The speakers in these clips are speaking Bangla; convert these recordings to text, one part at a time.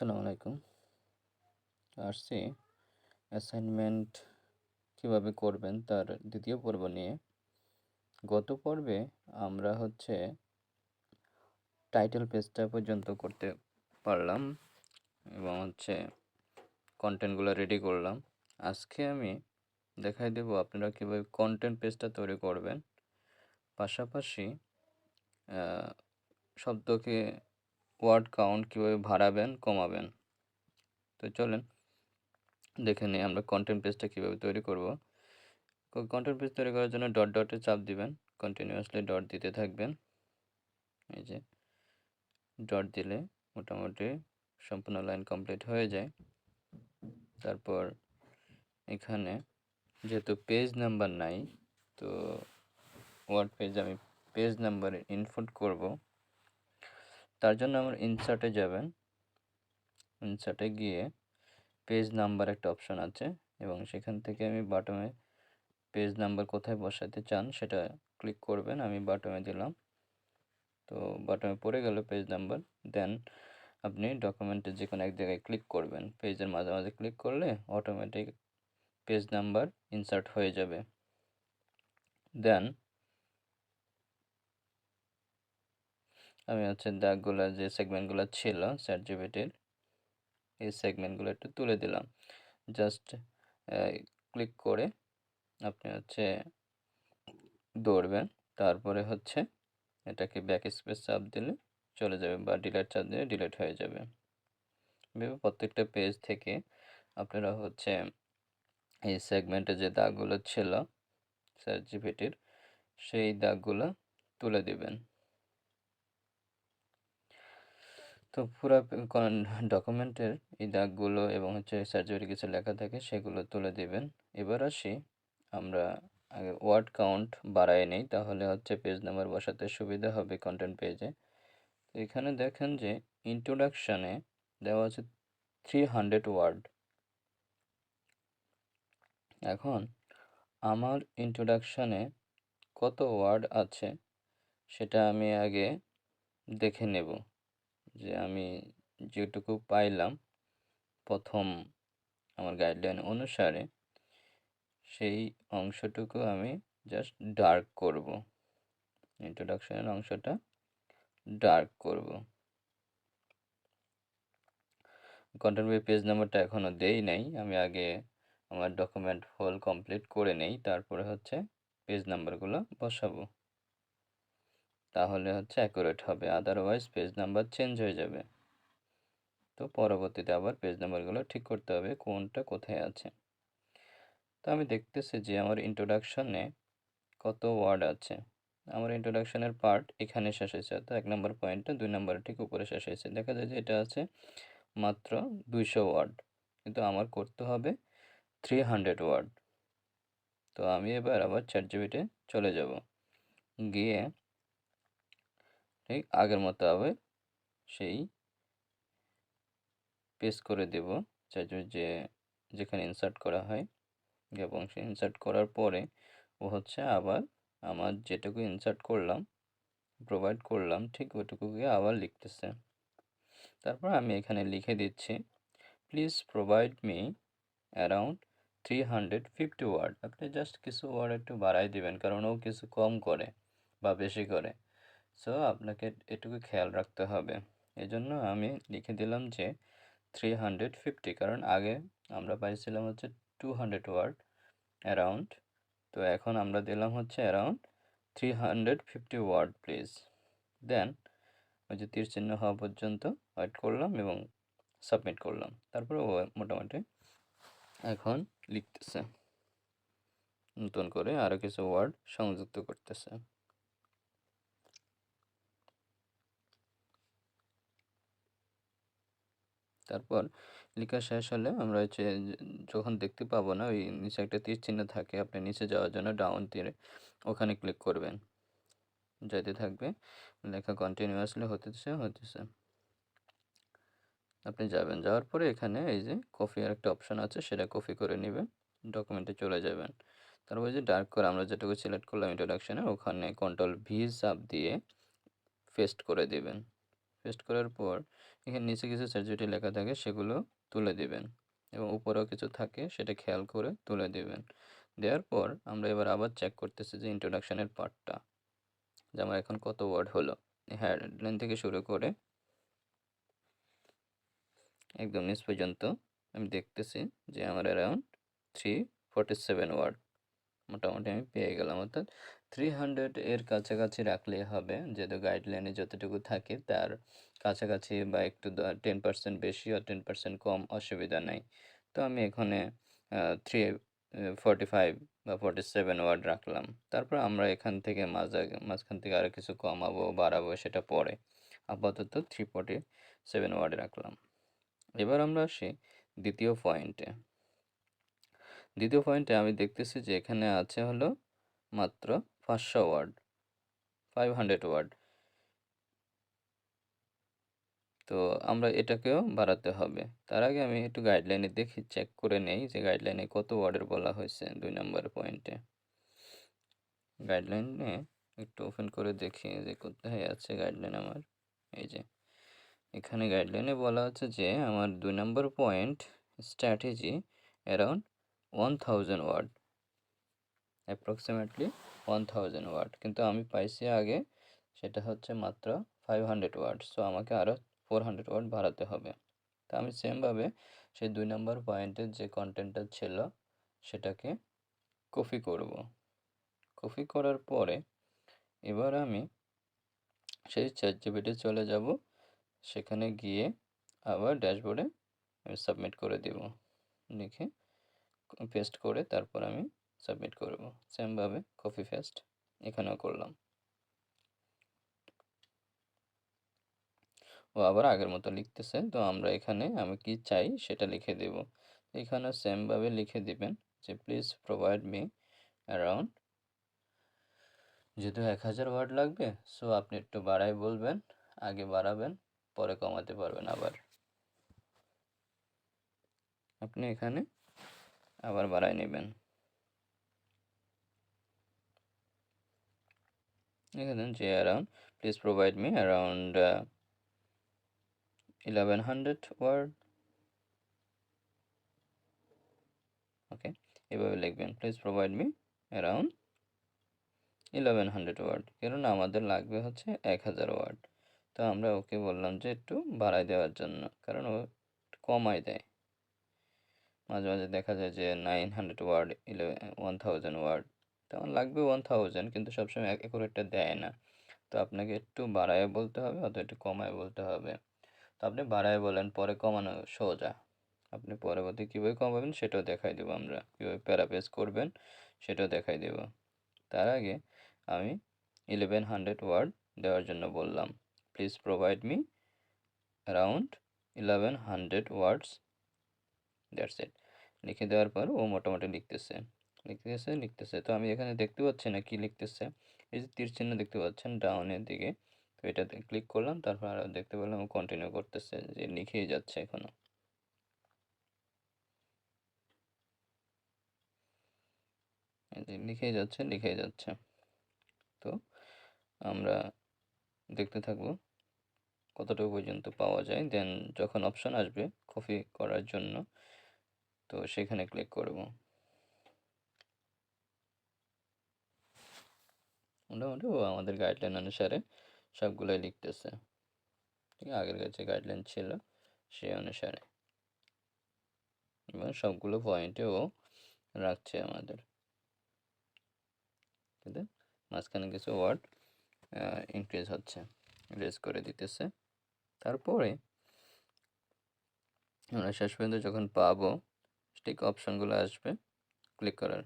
আসসালামু আলাইকুম। আসছি। অ্যাসাইনমেন্ট কীভাবে করবেন তার দ্বিতীয় পর্ব নিয়ে। গত পর্বে আমরা হচ্ছে টাইটেল পেজটা পর্যন্ত করতে পারলাম এবং হচ্ছে কন্টেন্টগুলো রেডি করলাম। আজকে আমি দেখাই দেব আপনারা কীভাবে কন্টেন্ট পেজটা তৈরি করবেন। পাশাপাশি শব্দকে ওয়ার্ড কাউন্ট কীভাবে বাড়াবেন, কমাবেন? তো চলেন দেখে নিই আমরা কন্টেন্ট পেজটা কীভাবে তৈরি করব। কন্টেন্ট পেজ তৈরি করার জন্য ডট ডটে চাপ দিবেন কন্টিনিউয়াসলি ডট দিতে থাকবেন। এই যে ডট দিলে মোটামুটি সম্পূর্ণ লাইন কমপ্লিট হয়ে যায়। তারপর এখানে যেহেতু পেজ নাম্বার নাই, তো ওয়ার্ড পেজ আমি পেজ নাম্বার ইনপুট করব। তার জন্য আমার ইনসার্টে যাবেন। ইনসার্টে গিয়ে পেজ নাম্বার একটা অপশন আছে এবং সেখান থেকে আমি বাটমে পেজ নাম্বার কোথায় বসাতে চান সেটা ক্লিক করবেন, আমি বাটমে দিলাম। তো বাটমে পড়ে গেল পেজ নাম্বার দেন আপনি ডকুমেন্টের যে কোনো এক জায়গায় ক্লিক করবেন। পেজের মাঝে মাঝে ক্লিক করলে অটোমেটিক পেজ নাম্বার ইনসার্ট হয়ে যাবে। দেন আমি হচ্ছে দাগগুলো যে সেগমেন্টগুলো ছিল চ্যাট জিপিটির এই সেগমেন্টগুলো একটু তুলে দিলাম। জাস্ট ক্লিক করে আপনি হচ্ছে দৌড়বেন তারপরে হচ্ছে এটাকে ব্যাক স্পেস চাপ দিলে চলে যাবে বা ডিলেট চাপ দিলে ডিলেট হয়ে যাবে। প্রত্যেকটা পেজ থেকে আপনারা হচ্ছে এই সেগমেন্টে যে দাগগুলো ছিল জিপিটির সেই দাগগুলো তুলে দিবেন। তো পুরো ডকুমেন্টের এই দাগগুলো এবং হচ্ছে সার্জারি কিছু লেখা থাকে সেগুলো তুলে দিবেন। এবার আসি, আমরা আগে ওয়ার্ড কাউন্ট বাড়াই নেই, তাহলে হচ্ছে পেজ নাম্বার বসাতে সুবিধা হবে কন্টেন্ট পেজে তো এখানে দেখেন যে ইন্ট্রোডাকশানে দেওয়া আছে থ্রি হান্ড্রেড ওয়ার্ড এখন আমার ইন্ট্রোডাকশানে কত ওয়ার্ড আছে সেটা আমি আগে দেখে নেব। যে আমি যেটুকু পাইলাম প্রথম আমার গাইডলাইন অনুসারে, সেই অংশটুকু আমি জাস্ট ডার্ক করব। ইন্ট্রোডাকশনের অংশটা ডার্ক করব। কন্টেন্ট বই পেজ নাম্বারটা এখনও দেই নাই, আমি আগে আমার ডকুমেন্ট হোল কমপ্লিট করে নেই, তারপরে হচ্ছে পেজ নাম্বারগুলো বসাবো। তাহলে হচ্ছে অ্যাকুরেট হবে। আদারওয়াইজ পেজ নাম্বার চেঞ্জ হয়ে যাবে। তো পরবর্তীতে আবার পেজ নাম্বারগুলো ঠিক করতে হবে কোনটা কোথায় আছে। তো আমি দেখতেছি যে আমার ইন্ট্রোডাকশনে কত ওয়ার্ড আছে। আমার ইন্ট্রোডাকশনের পার্ট এখানে শেষ হয়েছে। অর্থাৎ এক নম্বর পয়েন্টটা দুই নম্বর ঠিক উপরে শেষ হয়েছে। দেখা যায় যে এটা আছে মাত্র দুইশো ওয়ার্ড কিন্তু আমার করতে হবে থ্রি হান্ড্রেড ওয়ার্ড তো আমি এবার আবার চ্যাট চলে যাব। গিয়ে ঠিক আগের মতো আবার সেই পেস্ট করে দেব। যে যেখানে ইনসার্ট করা হয়, এবং সে ইনসার্ট করার পরে ও হচ্ছে আবার আমার যেটুকু ইনসার্ট করলাম প্রোভাইড করলাম, ঠিক ওটুকুকে আবার লিখতেছে। তারপর আমি এখানে লিখে দিচ্ছি please provide me around three hundred fifty word আপনি জাস্ট কিছু ওয়ার্ড একটু বাড়াই দিবেন, কারণ ও কিছু কম করে বা বেশি করে। সো আপনাকে এটুকু খেয়াল রাখতে হবে। এজন্য আমি লিখে দিলাম যে থ্রি হান্ড্রেড ফিফটি কারণ আগে আমরা পাইছিলাম হচ্ছে টু হান্ড্রেড ওয়ার্ড অ্যারাউন্ড তো এখন আমরা দিলাম হচ্ছে around three hundred fifty word please দেন ওই যে তীর চিহ্ন হওয়া পর্যন্ত ওয়েট করলাম এবং সাবমিট করলাম। তারপরে ও মোটামুটি এখন লিখতেছে। নতুন করে আরও কিছু ওয়ার্ড সংযুক্ত করতেছে। তারপর লেখা শেষ হলে আমরা হচ্ছে যখন দেখতে পাবো না, ওই নিচে একটা তীর চিহ্ন থাকে, আপনি নিচে যাওয়ার জন্য ডাউন তীরে ওখানে ক্লিক করবেন। যেতে থাকবে, লেখা কন্টিনিউয়াসলি হতেছে হতেছে। আপনি যাবেন, যাওয়ার পরে এখানে এই যে কপি আর একটা অপশান আছে, সেটা কপি করে নেবেন ডকুমেন্টে চলে যাবেন। তারপর যে ডার্ক করে আমরা যেটুকু সিলেক্ট করলাম ইন্ট্রোডাকশানে ওখানে কন্ট্রোল ভি চাপ দিয়ে পেস্ট করে দেবেন। পেস্ট করার পর এখানে নিচে কিছু স্যাচুরেটি লেখা থাকে, সেগুলো তুলে দিবেন। এবং উপরেও কিছু থাকে, সেটা খেয়াল করে তুলে দিবেন। দেওয়ার পর আমরা এবার আবার চেক করতেছি যে ইন্ট্রোডাকশনের পার্টটা যে আমার এখন কত ওয়ার্ড হলো। হেডলাইন থেকে শুরু করে একদম নিচ পর্যন্ত আমি দেখতেছি যে আমার around three forty seven word মোটামুটি আমি পেয়ে গেলাম, অর্থাৎ থ্রি হান্ড্রেড এর কাছাকাছি রাখলেই হবে, যেহেতু গাইডলাইনে যতটুকু থাকে তার কাছাকাছি বা একটু টেন পার্সেন্ট বেশি আর টেন পার্সেন্ট কম অসুবিধা নেই। তো আমি এখানে থ্রি ফর্টি ফাইভ বা ফর্টি সেভেন ওয়ার্ড রাখলাম। তারপর আমরা এখান থেকে মাঝা, মাঝখান থেকে আরও কিছু কমাবো, বাড়াবো সেটা পরে। আপাতত থ্রি ফর্টি সেভেন ওয়ার্ড রাখলাম। এবার আমরা আসি দ্বিতীয় পয়েন্টে দ্বিতীয় পয়েন্টে আমি দেখতেছি যে এখানে আছে হলো মাত্র পাঁচশো ওয়ার্ড ফাইভ হান্ড্রেড ওয়ার্ড। তো আমরা এটাকেও বাড়াতে হবে। তার আগে আমি একটু গাইডলাইনে দেখি চেক করে নেই যে গাইডলাইনে কত ওয়ার্ডের বলা হয়েছে দুই নম্বর পয়েন্টে গাইডলাইনে একটু ওপেন করে দেখি যে কোথায় আছে গাইডলাইন আমার। এই যে, এখানে গাইডলাইনে বলা আছে যে আমার দুই নম্বর point strategy around one thousand word. Approximately one thousand word কিন্তু আমি পাইছি আগে সেটা হচ্ছে মাত্র ফাইভ হান্ড্রেড ওয়ার্ড সো আমাকে আরও ফোর হান্ড্রেড ওয়ার্ড বাড়াতে হবে। তা আমি সেমভাবে সেই দুই নম্বর পয়েন্টের যে কন্টেন্টটা ছিল সেটাকে কপি করব। কপি করার পরে এবার আমি সেই চ্যাট চলে যাব, সেখানে গিয়ে আবার ড্যাশবোর্ডে আমি সাবমিট করে দেব। লিখে পেস্ট করে তারপর আমি সাবমিট করব। সেমভাবে কপি পেস্ট এখানেও করলাম। ও আবার আগের মতো লিখতেছে, তো আমরা এখানে আমি কি চাই সেটা লিখে দেব। এখানে সেমভাবে লিখে দিবেন যে প্লিজ প্রোভাইড মি অ্যারাউন্ড যেহেতু এক হাজার ওয়ার্ড লাগবে সো আপনি একটু বাড়াই বলবেন, আগে বাড়াবেন, পরে কমাতে পারবেন আবার। আপনি এখানে আবার বাড়াই নেবেন। এখানে যে around please provide me around eleven hundred word okay এভাবে লিখবেন please provide me around eleven hundred word কারণ আমাদের লাগবে হচ্ছে এক হাজার ওয়ার্ড তো আমরা ওকে বললাম যে একটু বাড়াই দেওয়ার জন্য, কারণ ও কমাই দেয়। মাঝে মাঝে দেখা যায় যে nine hundred word eleven one thousand word তখন লাগবে ওয়ান থাউজেন্ড কিন্তু সবসময় এক একটা দেয় না। তো আপনাকে একটু বাড়ায় বলতে হবে, অথবা একটু কমায় বলতে হবে। তো আপনি বাড়ায় বলেন, পরে কমানো সোজা। আপনি পরবর্তী কীভাবে কমাবেন সেটাও দেখাই দেবো আমরা। কীভাবে প্যারাপেস করবেন সেটাও দেখাই দেব। তার আগে আমি ইলেভেন হান্ড্রেড ওয়ার্ড দেওয়ার জন্য বললাম। Please provide me around eleven hundred words that's it লিখে দেওয়ার পর ও মোটামুটি লিখতেছে। লিখতেছে লিখতেছে। তো আমি এখানে দেখতে পাচ্ছি না কি লিখতেছে। এই যে তীর চিহ্ন দেখতে পাচ্ছেন ডাউনের দিকে। তো এটাতে ক্লিক করলাম, তারপর আরও দেখতে পেলাম কন্টিনিউ করতেছে যে লিখেই যাচ্ছে এখনও। লিখেই যাচ্ছে লিখেই যাচ্ছে। তো আমরা দেখতে থাকব কতটুকু পর্যন্ত পাওয়া যায়। দেন যখন অপশন আসবে কপি করার জন্য, তো সেখানে ক্লিক করব। মোটামুটি ও আমাদের গাইডলাইন অনুসারে সবগুলোই লিখতেছে। ঠিক আছে, আগের কাছে গাইডলাইন ছিল সেই অনুসারে। এবং সবগুলো পয়েন্টে ও রাখছে আমাদের। কিন্তু মাঝখানে কিছু ওয়ার্ড ইনক্রিজ হচ্ছে রেজ করে দিতেছে। তারপরে আমরা শেষ পর্যন্ত যখন পাবো ঠিক অপশানগুলো আসবে ক্লিক করার।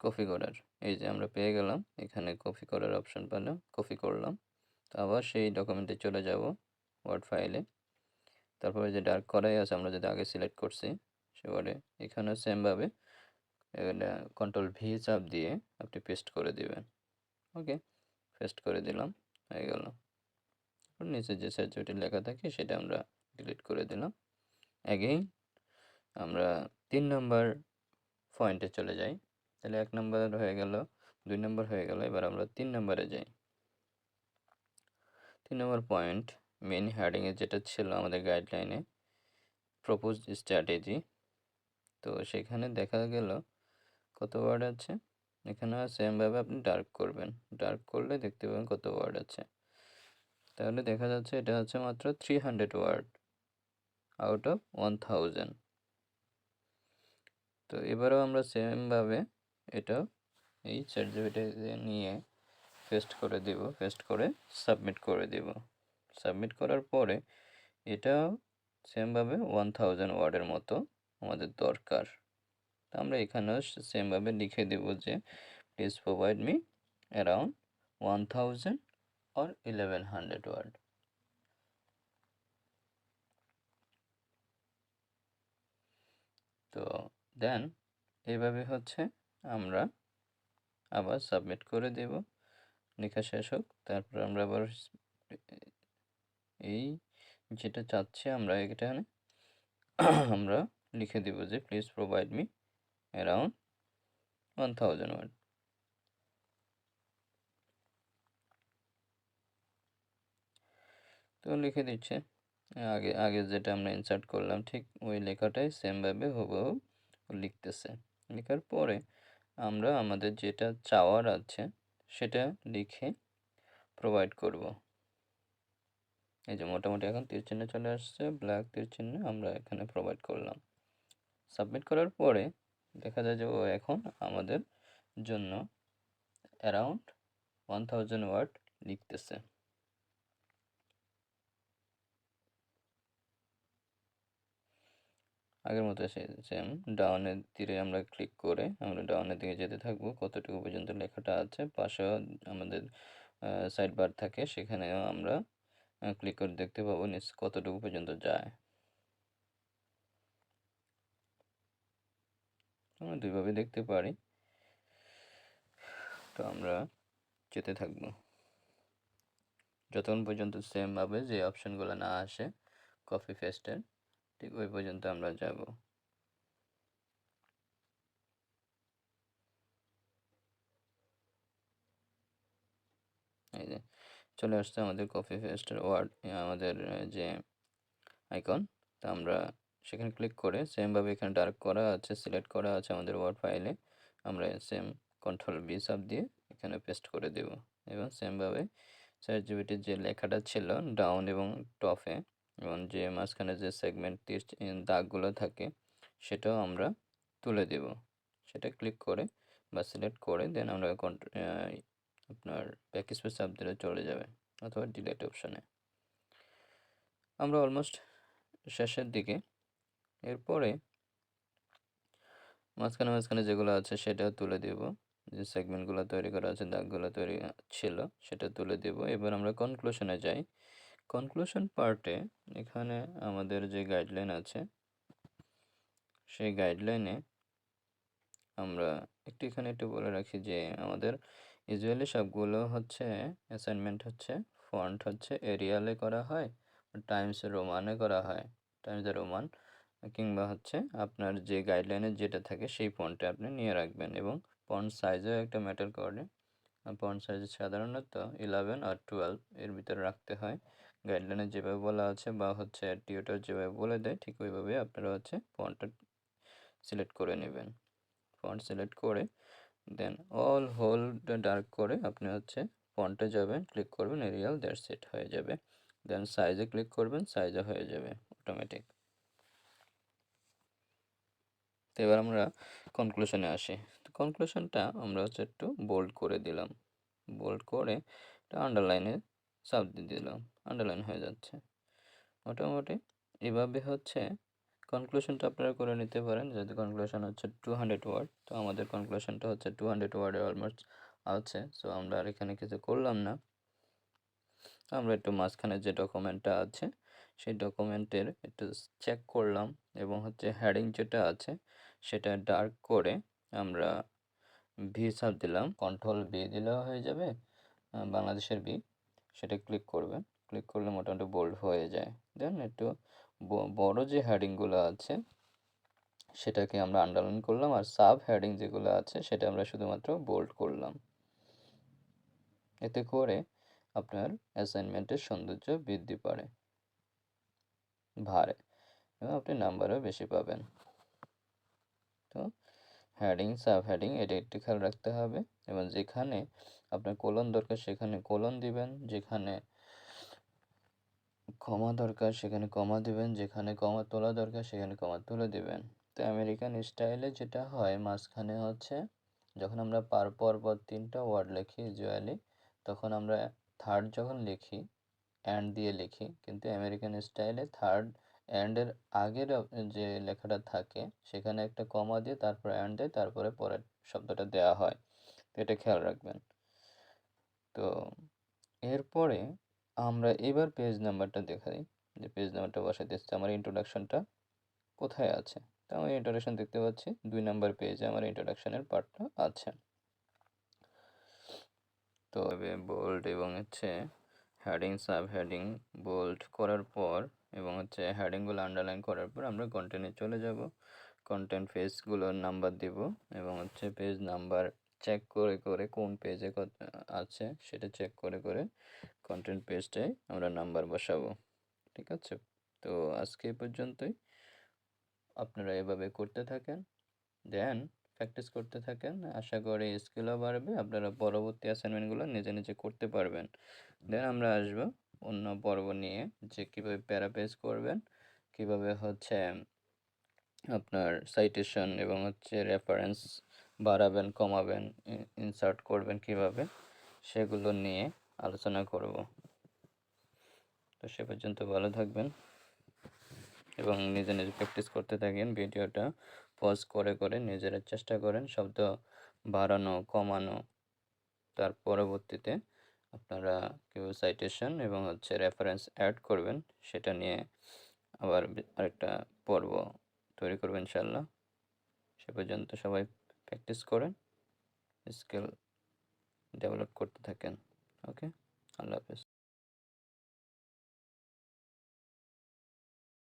কপি করার। এই যে আমরা পেয়ে গেলাম, এখানে কপি করার অপশান পেলাম কপি করলাম। তো আবার সেই ডকুমেন্টে চলে যাব ওয়ার্ড ফাইলে তারপরে যে ডার্ক করাই আছে, আমরা যেটা আগে সিলেক্ট করছি, সেবারে এখানেও সেমভাবে কন্ট্রোল ভি চাপ দিয়ে আপনি পেস্ট করে দিবেন। ওকে পেস্ট করে দিলাম, হয়ে গেল। নিচে যে সার্টিফিকেট লেখা থাকে, সেটা আমরা ডিলিট করে দিলাম। অ্যাগেইন আমরা তিন নম্বর পয়েন্টে চলে যাই। তাহলে এক নম্বর হয়ে গেল, দুই নম্বর হয়ে গেল, এবার আমরা তিন নম্বরে যাই। তিন নম্বর পয়েন্ট মেন হেডিংয়ে যেটা ছিল আমাদের গাইডলাইনে প্রপোজ স্ট্র্যাটেজি তো সেখানে দেখা গেল কত ওয়ার্ড আছে? এখানে সেমভাবে আপনি ডার্ক করবেন। ডার্ক করলে দেখতে পাবেন কত ওয়ার্ড আছে। তাহলে দেখা যাচ্ছে এটা হচ্ছে মাত্র three hundred word out of one thousand তো এবারেও আমরা সেমভাবে এটা এই চ্যাট নিয়ে পেস্ট করে দেব পেস্ট করে সাবমিট করে দেব। সাবমিট করার পরে এটা সেমভাবে ওয়ান থাউজেন্ড ওয়ার্ডের মতো আমাদের দরকার। তো আমরা এখানেও সেমভাবে লিখে দেব যে please provide me around one thousand or eleven hundred word তো দেন এইভাবে হচ্ছে আমরা আবার সাবমিট করে দেব। লেখা শেষ হোক, তারপর আমরা আবার এই যেটা চাচ্ছি আমরা এখানে আমরা লিখে দেব যে please provide me around one thousand word তো লিখে দিচ্ছে। আগে আগে যেটা আমরা ইনসার্ট করলাম, ঠিক ওই লেখাটাই সেমভাবে হুবহু লিখতেছে। লেখার পরে আমরা আমাদের যেটা চাওয়ার আছে, সেটা লিখে প্রোভাইড করব। এই যে মোটামুটি এখন তীর চিহ্ন চলে আসছে ব্ল্যাক তীর চিহ্ন আমরা এখানে প্রোভাইড করলাম। সাবমিট করার পরে দেখা যায় যে ও এখন আমাদের জন্য অ্যারাউন্ড ওয়ান থাউজেন্ড ওয়ার্ড লিখতেছে। আগের মতো সেম ডাউনের তীরে আমরা ক্লিক করে আমরা ডাউনের দিকে যেতে থাকব। কতটুকু পর্যন্ত লেখাটা আছে? পাশেও আমাদের সাইড বার থাকে। সেখানেও আমরা ক্লিক করে দেখতে পাবো নিচ কতটুকু পর্যন্ত যায়। আমরা দুইভাবে দেখতে পারি। তো আমরা যেতে থাকব। যতক্ষণ পর্যন্ত সেমভাবে যে অপশানগুলো না আসে কপি পেস্টের ঠিক ওই পর্যন্ত আমরা যাব। এই যে, চলে আসছে আমাদের কপি পেস্টের ওয়ার্ড আমাদের যে আইকন। তা আমরা সেখানে ক্লিক করে সেমভাবে এখানে ডার্ক করা আছে সিলেক্ট করা আছে আমাদের ওয়ার্ড ফাইলে। আমরা সেম কন্ট্রোল বি সাব দিয়ে এখানে পেস্ট করে দেব। এবং সেমভাবে চ্যাট জিবিটির যে লেখাটা ছিল ডাউন এবং টপে এবং যে মাঝখানে যে সেগমেন্ট দাগগুলো থাকে, সেটাও আমরা তুলে দেব। সেটা ক্লিক করে বা সিলেক্ট করে দেন আমরা আপনার ব্যাক স্পেস চাপ দিলে চলে যাবে অথবা ডিলেট অপশানে আমরা অলমোস্ট শেষের দিকে, এরপরে মাঝখানে মাঝখানে যেগুলো আছে সেটা তুলে দেব। যে সেগমেন্টগুলো তৈরি করা আছে, দাগগুলো তৈরি ছিল, সেটা তুলে দেব। এবার আমরা কনক্লুশনে যাই। কনক্লুশন পার্টে এখানে আমাদের যে গাইডলাইন আছে, সেই গাইডলাইনে আমরা একটু এখানে একটু বলে রাখি যে আমাদের ইউজুয়ালি সবগুলো হচ্ছে অ্যাসাইনমেন্ট হচ্ছে ফন্ট হচ্ছে এরিয়ালে করা হয় টাইমস রোমানে করা হয়। টাইমস রোমান কিংবা হচ্ছে আপনার যে গাইডলাইনে যেটা থাকে সেই ফন্টে আপনি নিয়ে রাখবেন এবং ফন্ট সাইজও একটা ম্যাটার করে। ফন্ট সাইজ সাধারণত ইলেভেন আর টুয়েলভ এর ভিতরে রাখতে হয়। গাইডলাইনে যেভাবে বলা আছে বা হচ্ছে টিউটার যেভাবে বলে দেয়, ঠিক ওইভাবে আপনারা হচ্ছে ফন্টটা সিলেক্ট করে নেবেন। ফন্ট সিলেক্ট করে দেন অল হোল ডার্ক করে আপনি হচ্ছে ফন্টে যাবেন ক্লিক করবেন এরিয়াল দ্যাট সেট হয়ে যাবে। দেন সাইজে ক্লিক করবেন সাইজে হয়ে যাবে অটোমেটিক তো এবার আমরা কনক্লুশনে আসি। তো কনক্লুশনটা আমরা হচ্ছে একটু বোল্ড করে দিলাম। বোল্ড করে এটা আন্ডারলাইনে চাপ দিয়ে দিলাম। আন্ডারলাইন হয়ে যাচ্ছে। মোটামুটি এভাবে হচ্ছে কনক্লুশনটা আপনারা করে নিতে পারেন। যদি কনক্লুশন হচ্ছে টু হান্ড্রেড ওয়ার্ড তো আমাদের কনক্লুশনটা হচ্ছে টু হান্ড্রেড ওয়ার্ডে অলমোস্ট আছে। সো আমরা আর এখানে কিছু করলাম না। আমরা একটু মাঝখানে যে ডকুমেন্টটা আছে, সেই ডকুমেন্টের একটু চেক করলাম এবং হচ্ছে হেডিং যেটা আছে, সেটা ডার্ক করে আমরা ভি সাব দিলাম। কন্ট্রোল বি দিলেও হয়ে যাবে বাংলাদেশের বি সেটা ক্লিক করবেন। ক্লিক করলে মোটামুটি বোল্ড হয়ে যায়। দেন একটু বড় যে হেডিংগুলো আছে, সেটাকে আমরা আন্ডারলাইন করলাম আর সাব হেডিং যেগুলো আছে, সেটা আমরা শুধুমাত্র বোল্ড করলাম। এতে করে আপনার অ্যাসাইনমেন্টের সৌন্দর্য বৃদ্ধি পারে ভারে এবং আপনি নাম্বারও বেশি পাবেন। তো হ্যাডিং সাব হেডিং এটা একটু খেয়াল রাখতে হবে এবং যেখানে আপনার কোলন দরকার সেখানে কোলন দিবেন, যেখানে কমা দরকার, সেখানে কমা দিবেন, যেখানে কমা তোলা দরকার, সেখানে কমা তুলে দেবেন। তো আমেরিকান স্টাইলে যেটা হয়, মাঝখানে হচ্ছে যখন আমরা পার পর পর তিনটা ওয়ার্ড লিখি ইউজুয়ালি তখন আমরা থার্ড যখন লিখি অ্যান্ড দিয়ে লিখি। কিন্তু আমেরিকান স্টাইলে থার্ড অ্যান্ডের আগের যে লেখাটা থাকে, সেখানে একটা কমা দিয়ে তারপর অ্যান্ড দেয়, তারপরে পরের শব্দটা দেওয়া হয়। তো এটা খেয়াল রাখবেন। তো এরপরে আমরা এবার পেজ নাম্বারটা দেখাই। যে পেজ নাম্বারটা বসাই দিচ্ছি আমার ইন্ট্রোডাকশনটা কোথায় আছে? তো আমি ইন্ট্রোডাকশন দেখতে পাচ্ছি, দুই নাম্বার পেজে আমার ইন্ট্রোডাকশনের পার্টটা আছে। তো বোল্ড এবং হচ্ছে হেডিং সাব হেডিং বোল্ড করার পর এবং হচ্ছে হেডিংগুলো আন্ডারলাইন করার পর আমরা কন্টেন্টে চলে যাব। কন্টেন্ট পেজগুলোর নাম্বার দিব এবং হচ্ছে পেজ নাম্বার চেক করে করে কোন পেজে কত, আছে সেটা চেক করে করে কন্টেন্ট পেজটাই আমরা নাম্বার বসাবো, ঠিক আছে? তো আজকে এই পর্যন্তই। আপনারা এভাবে করতে থাকেন দেন প্র্যাকটিস করতে থাকেন। আশা করি স্কিলও বাড়বে, আপনারা পরবর্তী অ্যাসাইনমেন্টগুলো নিজে নিজে করতে পারবেন। দেন আমরা আসব অন্য পর্ব নিয়ে, যে কীভাবে প্যারাপেজ করবেন, কীভাবে হচ্ছে আপনার সাইটেশন এবং হচ্ছে রেফারেন্স বাড়াবেন, কমাবেন ইনসার্ট করবেন কীভাবে, সেগুলো নিয়ে আলোচনা করব। তো সে পর্যন্ত ভালো থাকবেন এবং নিজে নিজে প্র্যাকটিস করতে থাকেন। ভিডিওটা পজ করে করে নিজেরা চেষ্টা করেন শব্দ বাড়ানো, কমানো। তার পরবর্তীতে আপনারা কেউ সাইটেশন এবং হচ্ছে রেফারেন্স অ্যাড করবেন, সেটা নিয়ে আবার আরেকটা পর্ব তৈরি করবেন ইনশাল্লাহ সে পর্যন্ত সবাই প্র্যাকটিস করেন স্কিল ডেভেলপ করতে থাকেন। ওকে? আল্লাহ হাফেজ।